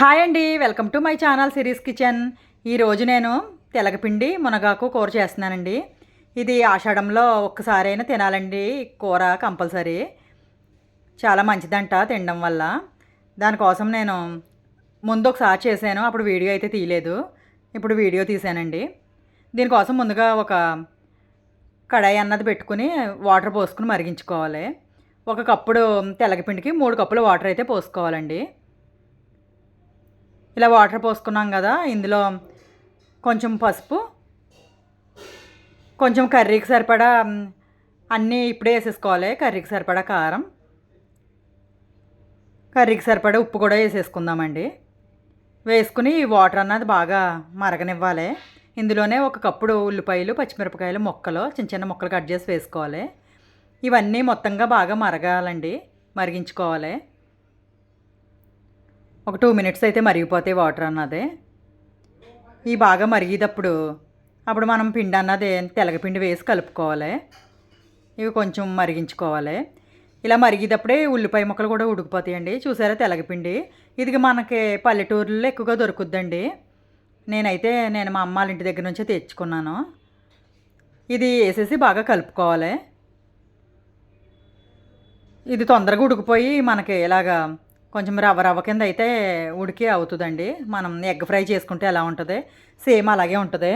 Hi అండి welcome to my channel Siri's kitchen. ఈరోజు నేను తెలగపిండి మునగాకు కూర చేస్తున్నానండి. ఇది ఆషాఢంలో ఒక్కసారైనా తినాలండి కూర కంపల్సరీ. చాలా మంచిదంట తినడం వల్ల. దానికోసం నేను ముందు ఒకసారి చేశాను అప్పుడు వీడియో అయితే తీయలేదు. ఇప్పుడు వీడియో తీసానండి దీనికోసం ముందుగా ఒక కడాయి అన్నది పెట్టుకుని వాటర్ పోసుకుని మరిగించుకోవాలి. ఒక కప్పుడు తెలగపిండికి మూడు కప్పులు వాటర్ అయితే పోసుకోవాలండి. ఇలా వాటర్ పోసుకున్నాం కదా ఇందులో కొంచెం పసుపు కొంచెం కర్రీకి సరిపడా అన్నీ ఇప్పుడే వేసేసుకోవాలి. కర్రీకి సరిపడా కారం కర్రీకి సరిపడా ఉప్పు కూడా వేసేసుకుందామండి. వేసుకుని ఈ వాటర్ అన్నది బాగా మరగనివ్వాలి. ఇందులోనే ఒక కప్పుడు ఉల్లిపాయలు పచ్చిమిరపకాయలు ముక్కలు చిన్న చిన్న ముక్కలు కట్ చేసి వేసుకోవాలి. ఇవన్నీ మొత్తంగా బాగా మరగాలండి మరిగించుకోవాలి. ఒక టూ మినిట్స్ అయితే మరిగిపోతాయి వాటర్ అన్నది. ఈ బాగా మరిగేటప్పుడు అప్పుడు మనం పిండి అన్నది తెలగపిండి వేసి కలుపుకోవాలి. ఇవి కొంచెం మరిగించుకోవాలి. ఇలా మరిగేటప్పుడే ఉల్లిపాయ ముక్కలు కూడా ఉడికిపోతాయండి. చూసారా తెలగపిండి? ఇది మనకి పల్లెటూరులో ఎక్కువగా దొరుకుద్దండి. నేనైతే నేను మా అమ్మ వాళ్ళ ఇంటి దగ్గర నుంచే తెచ్చుకున్నాను. ఇది వేసేసి బాగా కలుపుకోవాలి. ఇది తొందరగా ఉడికిపోయి మనకి ఇలాగా కొంచెం రవ్వ రవ్వ కింద అయితే ఉడికి అవుతుందండి. మనం ఎగ్ ఫ్రై చేసుకుంటే ఎలా ఉంటుంది? సేమ్ అలాగే ఉంటుంది.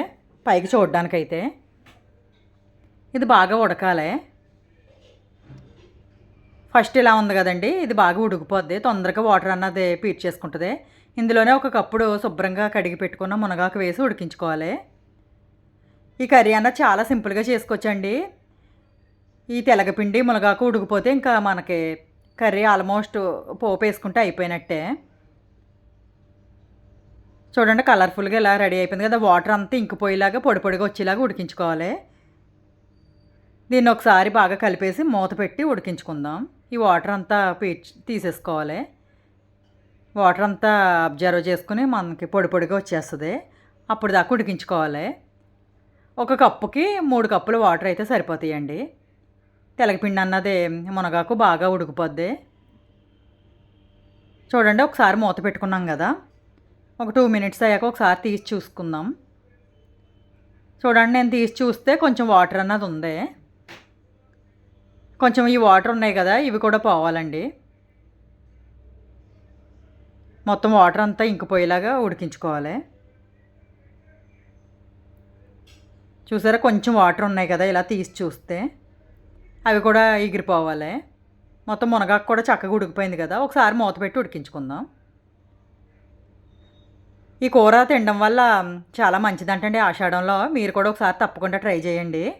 పైకి చూడడానికైతే. ఇది బాగా ఉడకాలి. ఫస్ట్ ఇలా ఉంది కదండి ఇది బాగా ఉడికిపోద్ది. తొందరగా వాటర్ అన్నది పీడ్చేసుకుంటుంది ఇందులోనే ఒక కప్పుడు శుభ్రంగా కడిగి పెట్టుకున్న మునగాకు వేసి ఉడికించుకోవాలి. ఈ కర్రీ అన్న చాలా సింపుల్గా చేసుకోవచ్చండి. ఈ తెలగపిండి మునగాకు ఉడికిపోతే ఇంకా మనకి కర్రీ ఆల్మోస్ట్ పోపు వేసుకుంటే అయిపోయినట్టే. చూడండి కలర్ఫుల్గా ఇలా రెడీ అయిపోయింది కదా. వాటర్ అంతా ఇంకిపోయేలాగా పొడి పొడిగా వచ్చేలాగా ఉడికించుకోవాలి. దీన్ని ఒకసారి బాగా కలిపేసి మూత పెట్టి ఉడికించుకుందాం. ఈ వాటర్ అంతా పీచ్ తీసేసుకోవాలి. వాటర్ అంతా అబ్జర్వ్ చేసుకుని మనకి పొడి పొడిగా వచ్చేస్తుంది. అప్పుడు దాకా ఉడికించుకోవాలి. ఒక కప్పుకి మూడు కప్పులు వాటర్ అయితే సరిపోతాయండి. తెలగపిండి అన్నది మునగాకు బాగా ఉడికిపోద్ది. చూడండి ఒకసారి మూత పెట్టుకున్నాం కదా. ఒక టూ మినిట్స్ అయ్యాక ఒకసారి తీసి చూసుకుందాం. చూడండి నేను తీసి చూస్తే కొంచెం వాటర్ అన్నది ఉంది. కొంచెం ఈ వాటర్ ఉన్నాయి కదా ఇవి కూడా పోవాలండి. మొత్తం వాటర్ అంతా ఇంకిపోయేలాగా ఉడికించుకోవాలి. చూసారా కొంచెం వాటర్ ఉన్నాయి కదా ఇలా తీసి చూస్తే. అవి కూడా ఎగిరిపోవాలి. మొత్తం మునగాకు కూడా చక్కగా ఉడికిపోయింది కదా. ఒకసారి మూత పెట్టి ఉడికించుకుందాం. ఈ కూర తినడం వల్ల చాలా మంచిదంటండి ఆషాఢంలో. మీరు కూడా ఒకసారి తప్పకుండా ట్రై చేయండి.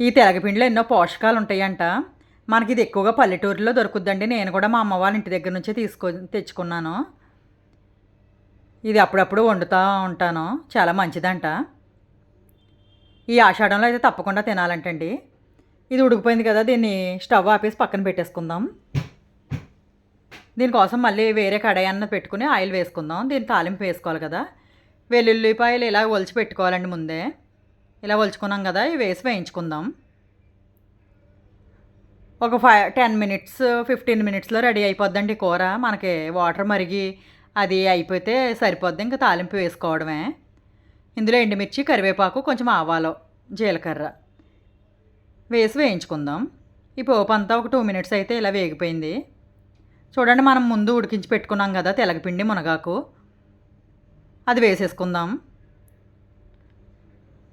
ఈ తెలగపిండిలో ఎన్నో పోషకాలు ఉంటాయంట. మనకి ఇది ఎక్కువగా పల్లెటూరులో దొరుకుద్దండి. నేను కూడా మా అమ్మ వాళ్ళ ఇంటి దగ్గర నుంచే తీసుకో తెచ్చుకున్నాను. ఇది అప్పుడప్పుడు వండుతూ ఉంటాను. చాలా మంచిదంట. ఈ ఆషాఢంలో అయితే తప్పకుండా తినాలంటండి. ఇది ఉడికిపోయింది కదా దీన్ని స్టవ్ ఆపేసి పక్కన పెట్టేసుకుందాం. దీనికోసం మళ్ళీ వేరే కడాయి అన్న పెట్టుకుని ఆయిల్ వేసుకుందాం. దీన్ని తాలింపు వేసుకోవాలి కదా. వెల్లుల్లిపాయలు ఇలా ఒలిచి పెట్టుకోవాలండి ముందే. ఇలా ఒలుచుకున్నాం కదా ఇవి వేసి వేయించుకుందాం. ఒక ఫైవ్ టెన్ మినిట్స్ ఫిఫ్టీన్ మినిట్స్లో రెడీ అయిపోద్దండి కూర. మనకి వాటర్ మరిగి అది అయిపోతే సరిపోద్ది. ఇంకా తాలింపు వేసుకోవడమే. ఇందులో ఎండుమిర్చి కరివేపాకు కొంచెం ఆవాలు జీలకర్ర వేసి వేయించుకుందాం. ఈ పోపు అంతా ఒక టూ మినిట్స్ అయితే ఇలా వేగిపోయింది. చూడండి మనం ముందు ఉడికించి పెట్టుకున్నాం కదా తెలగపిండి మునగాకు. అది వేసేసుకుందాం.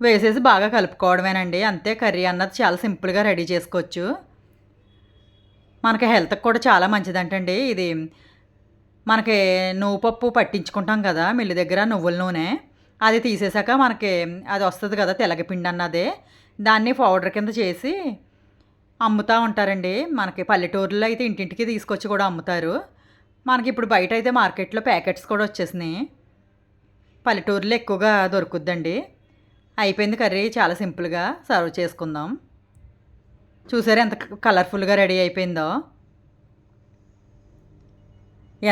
వేసేసి బాగా కలుపుకోవడమేనండి. అంతే కర్రీ అన్నది చాలా సింపుల్గా రెడీ చేసుకోవచ్చు. మనకి హెల్త్కి కూడా చాలా మంచిదంటండి. ఇది మనకి నువ్వు పప్పు పట్టించుకుంటాం కదా మిల్లు దగ్గర నువ్వుల నూనె. అది తీసేసాక మనకి అది వస్తుంది కదా తెలగపిండి అన్నది దాన్ని పౌడర్ కింద చేసి అమ్ముతూ ఉంటారండి. మనకి పల్లెటూరులో అయితే ఇంటింటికి తీసుకొచ్చి కూడా అమ్ముతారు. మనకి ఇప్పుడు బయట అయితే మార్కెట్లో ప్యాకెట్స్ కూడా వచ్చేసినాయి. పల్లెటూరులో ఎక్కువగా దొరుకుద్దండి. అయిపోయింది కర్రీ చాలా సింపుల్గా సర్వ్ చేసుకుందాం. చూసారు ఎంత కలర్ఫుల్గా రెడీ అయిపోయిందో.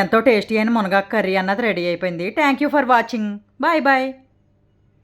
ఎంతో టేస్టీ అయిన మునగాకు కర్రీ అన్నది రెడీ అయిపోయింది. Thank you for watching bye bye